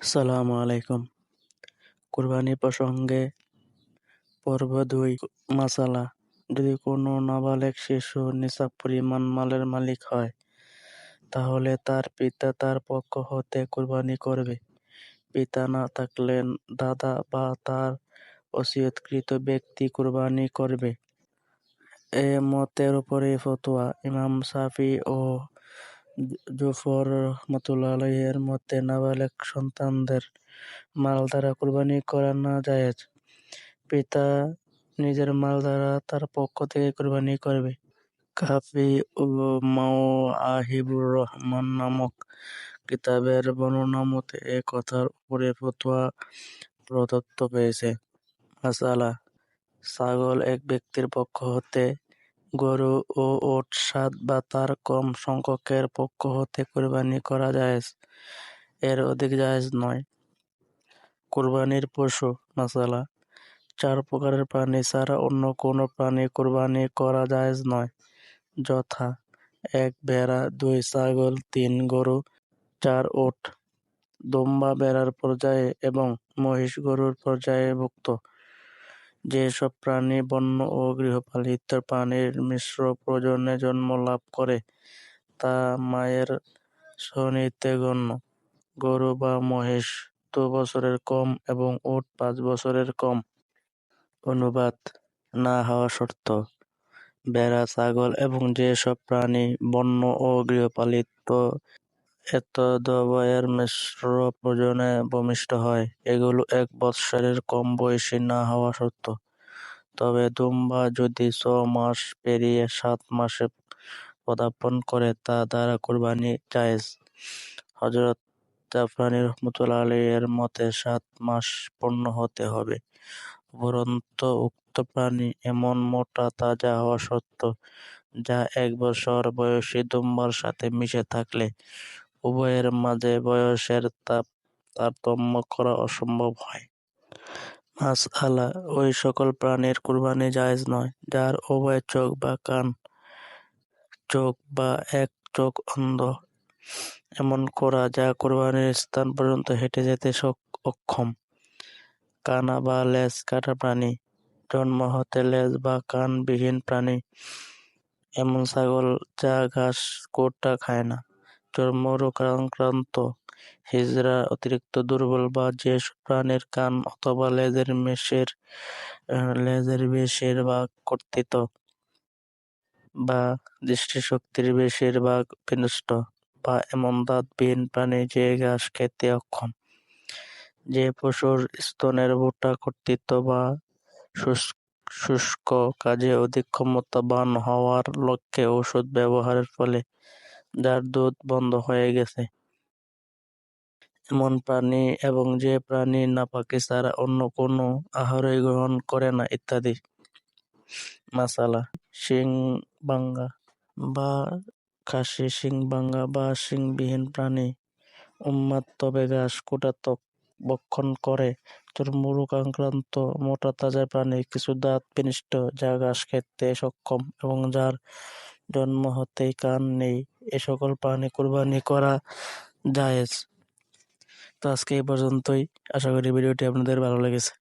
আসসালামু আলাইকুম। কুরবানি প্রসঙ্গে পর্ব দুই, মাসালা। যদি কোনো নাবালেগ শিশু নিসাব পরিমাণ মালের মালিক হয়, তাহলে তার পিতা তার পক্ষ হতে কুরবানি করবে। পিতা না থাকলে দাদা বা তার ওসিয়তকৃত ব্যক্তি কুরবানি করবে। এ মতের উপরে ফতোয়া। ইমাম সাফি ও জুফর রহমতুল্লাহ এর মতে নাবালেগ সন্তানদের মাল দ্বারা কুরবানি করা না জায়েজ। পিতা নিজের মাল দ্বারা তার পক্ষ থেকে কুরবানি করবে। কাফি ও মাওআহিবুর রহমান নামক কিতাবের বর্ণনা মতে, এ কথার উপরে ফতোয়া প্রদত্ত পেয়েছে মাসালা, ছাগল এক ব্যক্তির পক্ষ হতে গরু ও ওট সাত বা তার কম সংখ্যকের পক্ষ হতে কুরবানি করা জায়েজ। এর অধিক জায়েজ নয়। কুরবানির পশু, মাসালা, চার প্রকারের প্রাণী ছাড়া অন্য কোনো প্রাণী কুরবানি করা জায়েজ নয়। যথা, এক ভেড়া, দুই ছাগল, তিন গরু, চার ওট। দুম্বা ভেড়ার পর্যায়ে এবং মহিষ গরুর পর্যায়ভুক্ত যেসব প্রাণী বন্য ও গৃহপালিত প্রাণীর মিশ্র প্রজননে জন্ম লাভ করে, তা মায়ের সনিতে গণ্য। গরু বা মহিষ দু বছরের কম এবং উট পাঁচ বছরের কম। অনুবাদ, না হওয়া শর্ত। ভেড়া, ছাগল এবং যেসব প্রাণী বন্য ও গৃহপালিত এতদ্বয়ের মিশ্র প্রজননে ভূমিষ্ঠ হয়। এগুলো এক বৎসরের কম বয়সী না হওয়া শর্ত তবে দুম্বা যদি ছ মাস পেরিয়ে সাত মাসে পদার্পণ করে, তা দ্বারা কুরবানি জায়েজ। হজরত জাফরানি রহমতুল্লাহ এর মতে সাত মাস পূর্ণ হতে হবে। উপরন্ত উক্ত প্রাণী এমন মোটা তাজা হওয়া সত্ত্ব যা এক বছর বয়সী দুম্বার সাথে মিশে থাকলে উভয়ের মাঝে বয়সের তারতম্য করা অসম্ভব হয়। মাস আলা ওই সকল প্রাণীর কুরবানি জায়েজ নয়, যার উভয় চোখ বা কান, চোখ বা এক চোখ অন্ধ। এমন করা যা কুরবানির স্থান পর্যন্ত হেঁটে যেতে অক্ষম। কানা বা লেজ কাটা প্রাণী, জন্ম হতে লেজ বা কান বিহীন প্রাণী, এমন ছাগল যা ঘাস কোটা খায় না। চর্মরোগ আক্রান্ত হিজড়া অতিরিক্ত দুর্বল বা যেসব প্রাণীর কান অথবা লেজের মেষের লেজের বেশিরভাগ কর্তৃত্ব বা দৃষ্টিশক্তির বেশিরভাগ বিনষ্ট বা এমন দাঁতবিহীন প্রাণী যে ঘাস খেতে অক্ষম। যে পশুর স্তনের ভুট্টা কর্তৃত্ব বা শুষ্ক কাজে অধিক ক্ষমতাবান হওয়ার লক্ষ্যে ওষুধ ব্যবহারের ফলে যার দুধ বন্ধ হয়ে গেছে। এমন প্রাণী এবং যে প্রাণী নাপাকি ছাড়া অন্য কোনো আহারই গ্রহণ করে না ইত্যাদি। মাসালা, শিং বাঙ্গা বা খাসি, শিং বাঙ্গা বা শিংবিহীন প্রাণী উন্মাদ তবে ঘাস কোটা ভক্ষণ করে। চর্মরোগ আক্রান্ত মোটা তাজা প্রাণী কিছু দাঁত বিনিষ্ট যা ঘাস খেতে সক্ষম এবং যার জন্ম হতেই কান নেই। এ সকল প্রাণী কোরবানি করা জায়েজ। তো আজকে এই পর্যন্তই। আশা করি ভিডিওটি আপনাদের ভালো লেগেছে।